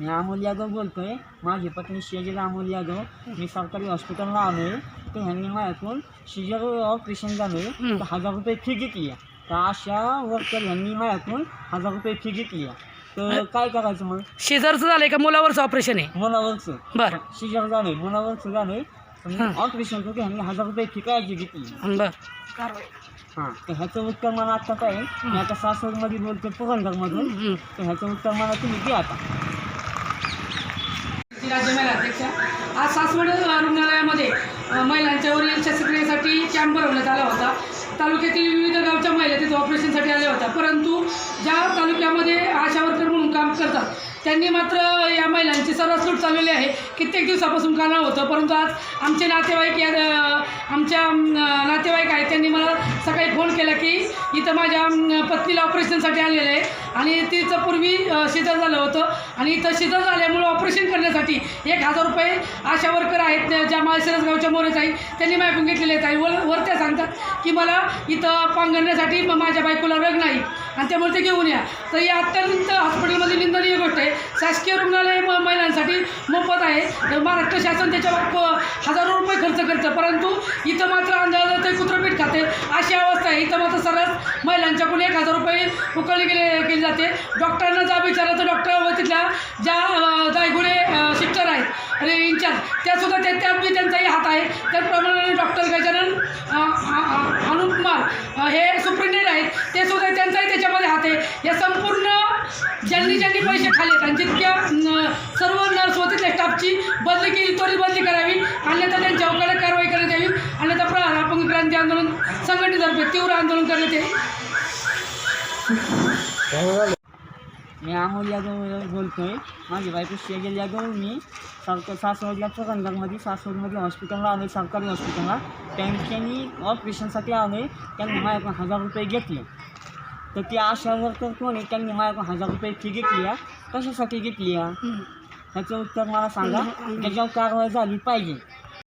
मी अमोल यादव बोलतोय. माझी पत्नी शेजल अमोल यादव. मी सरकारी हॉस्पिटलला आलो आहे तर ह्यांनी माझ्याकडून शिजर ऑपरेशन झालं आहे तर हजार रुपये फी घेतली आहे. तर अशा वर्कर ह्यांनी माझ्याकडून हजार रुपये फी घेतली आहे. तर काय करायचं मग? शेजारचं झालंय का मुलावरचं ऑपरेशन आहे? मुलावरचं. बरं. शिजर झालं मुलावरचं झालं हां. ऑपरेशन करतो ह्यांनी हजार रुपये फी कायची घेतली? बरं. हां. तर ह्याचं उत्तर मला आता काय आहे? मी आता सासवडमध्ये बोलतो पुरंदरमधून. हं. तर ह्याचं उत्तर मला तुम्ही द्या आता. राज्य महिला अध्यक्षा. आज सासवड रुग्णालयामध्ये महिलांच्यावरील शस्त्रक्रियेसाठी कॅम्प भरवण्यात आला होता. तालुक्यातील विविध गावच्या महिला तिथे ऑपरेशनसाठी आल्या होत्या. परंतु ज्या तालुक्यामध्ये आशा वर्कर म्हणून काम करतात त्यांनी मात्र या महिलांची सर्रास लूट चालवली आहे. कित्येक दिवसापासून कारणं होतं परंतु आज आमचे नातेवाईक या आमच्या नातेवाईक आहेत. त्यांनी मला सकाळी फोन केला की इथं माझ्या पत्नीला ऑपरेशनसाठी आलेलं आहे. आणि तिचं पूर्वी झालं होतं. आणि इथं शिजर झाल्यामुळं ऑपरेशन करण्यासाठी एक हजार रुपये आशा वर्कर आहेत ज्या माळशिरस गावच्या मोरेच आहे त्यांनी मायकून घेतलेले आहेत. वर वर त्या सांगतात की मला इथं पांघरण्यासाठी मग माझ्या बायकोला रग नाही. आणि त्यामुळे ते घेऊन या. तर ही अत्यंत हॉस्पिटलमध्ये निंदनीय गोष्ट आहे. शासकीय रुग्णालय म- महिलांसाठी मोफत आहे. तर महाराष्ट्र शासन त्याच्यावर हजारो रुपये खर्च करतं. परंतु इथं मात्र अंदाज ते कुत्रपीठ खाते. अशी अवस्था आहे. इथं मात्र सर्रास महिलांच्याकडून एक हजार रुपये उकळली गेले केली जाते. डॉक्टरांना जा विचारलं तर डॉक्टर व तिथल्या ज्या जायगुडे सिस्टर आहेत अरे इंचार्ज त्यासुद्धा त्या त्यात बी त्यांचाही हात आहे. त्याचप्रमाणे डॉक्टर गजानन अनुपकुमार हे सुप्रिंटेंड आहेत. ते सुद्धा त्यांचाही त्याच्यामध्ये हात आहे. या संपूर्ण ज्यांनी ज्यांनी पैसे खाले आणि जितक्या सर्व नर्स होते त्या स्टाफची बदली केली त्वरित बदली करावी. अन्यथा त्यांच्या कडक कारवाई करण्यात यावी. अन्यथा प्रहार अपंग क्रांती आंदोलन संघटनेतर्फे तीव्र आंदोलन करण्यात येईल. मी अमोल यादव बोलतोय. माझी बायको शेजल यादव मी सरकार सासवडला पुरंदरमध्ये सासवडमध्ये हॉस्पिटलला आलो सरकारी हॉस्पिटलला त्यांनी ऑपरेशनसाठी आले त्यांनी माझ्याकडून हजार रुपये घेतले. तर ती आशा वर्कर कोण आहे? त्यांनी माझ्याकडून हजार रुपये फी घेतली आहे. कशासाठी घेतली आहे? ह्याचं उत्तर मला सांगा. त्याच्यावर कारवाई झाली पाहिजे.